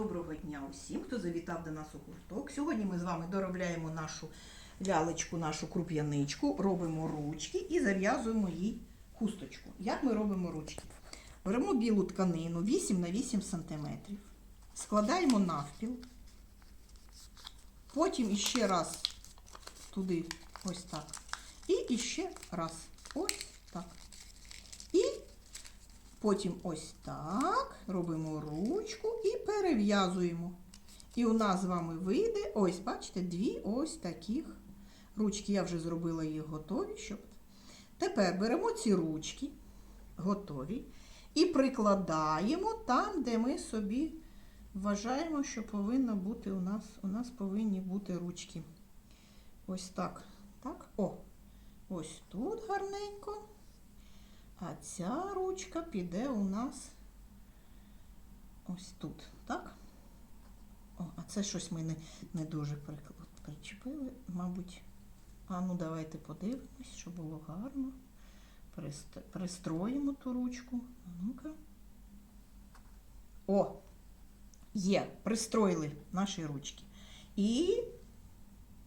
Доброго дня усім, хто завітав до нас у гурток. Сьогодні ми з вами доробляємо нашу лялечку, нашу круп'яничку, робимо ручки і зав'язуємо їй хусточку. Як ми робимо ручки? Беремо білу тканину 8 на 8 см, складаємо навпіл, потім іще раз туди ось так. І іще раз ось так. Потім ось так робимо ручку і перев'язуємо. І у нас з вами вийде, ось, бачите, дві ось таких ручки. Я вже зробила їх готові. Щоб... Тепер беремо ці ручки, готові, і прикладаємо там, де ми собі вважаємо, що повинно бути у нас. У нас повинні бути ручки. Ось так. Так, о, ось тут гарненько. А ця ручка піде у нас ось тут, так? О, а це щось ми не, не дуже причепили, мабуть. А ну давайте подивимось, щоб було гарно. Пристроїмо ту ручку. Ну-ка. О! Є, пристроїли наші ручки. І,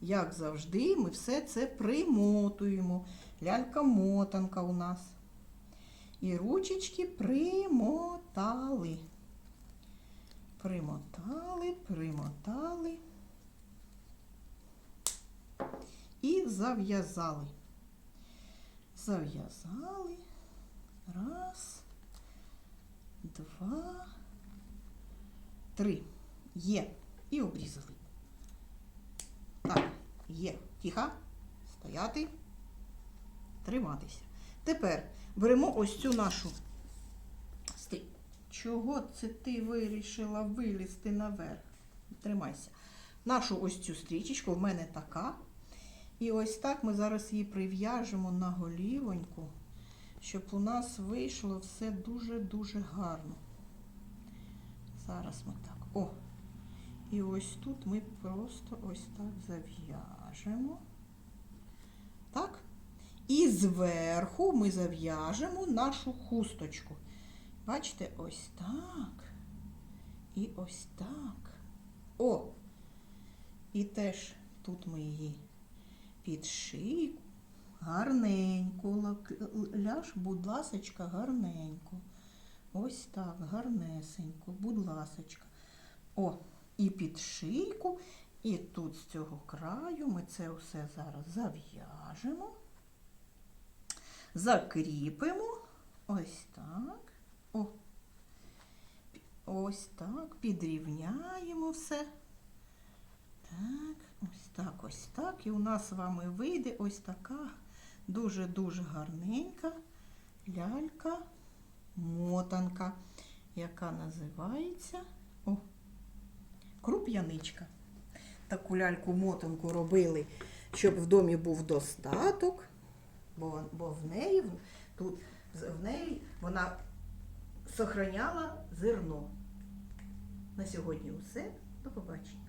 як завжди, ми все це примотуємо. Лялька-мотанка у нас. І ручечки примотали. Примотали, примотали. І зав'язали. Зав'язали. Раз, два, три. Є. І обрізали. Так, є. Тихо. Стояти. Триматися. Тепер беремо ось цю нашу. Сти- Чого це ти вирішила вилізти наверх? Тримайся. Нашу ось цю стрічечку в мене така. І ось так ми зараз її прив'яжемо на голівоньку, щоб у нас вийшло все дуже-дуже гарно. Зараз ми так. О! І ось тут ми просто ось так зав'яжемо. І зверху ми зав'яжемо нашу хусточку. Бачите, ось так. І ось так. О! І теж тут ми її під шийку. Гарненько. Ляж, будь ласочка, гарненько. Ось так, гарнесенько, будь ласочка. О, і під шийку, і тут з цього краю ми це все зараз зав'яжемо закріпимо. Ось так. О. Ось так. Підрівняємо все. Так, ось так, ось так. І у нас з вами вийде ось така дуже-дуже гарненька лялька, мотанка, яка називається о, круп'яничка. Таку ляльку-мотанку робили, щоб в домі був достаток бо, бо в неї тут в неї вона сохраняла зерно. На сьогодні усе. До побачення.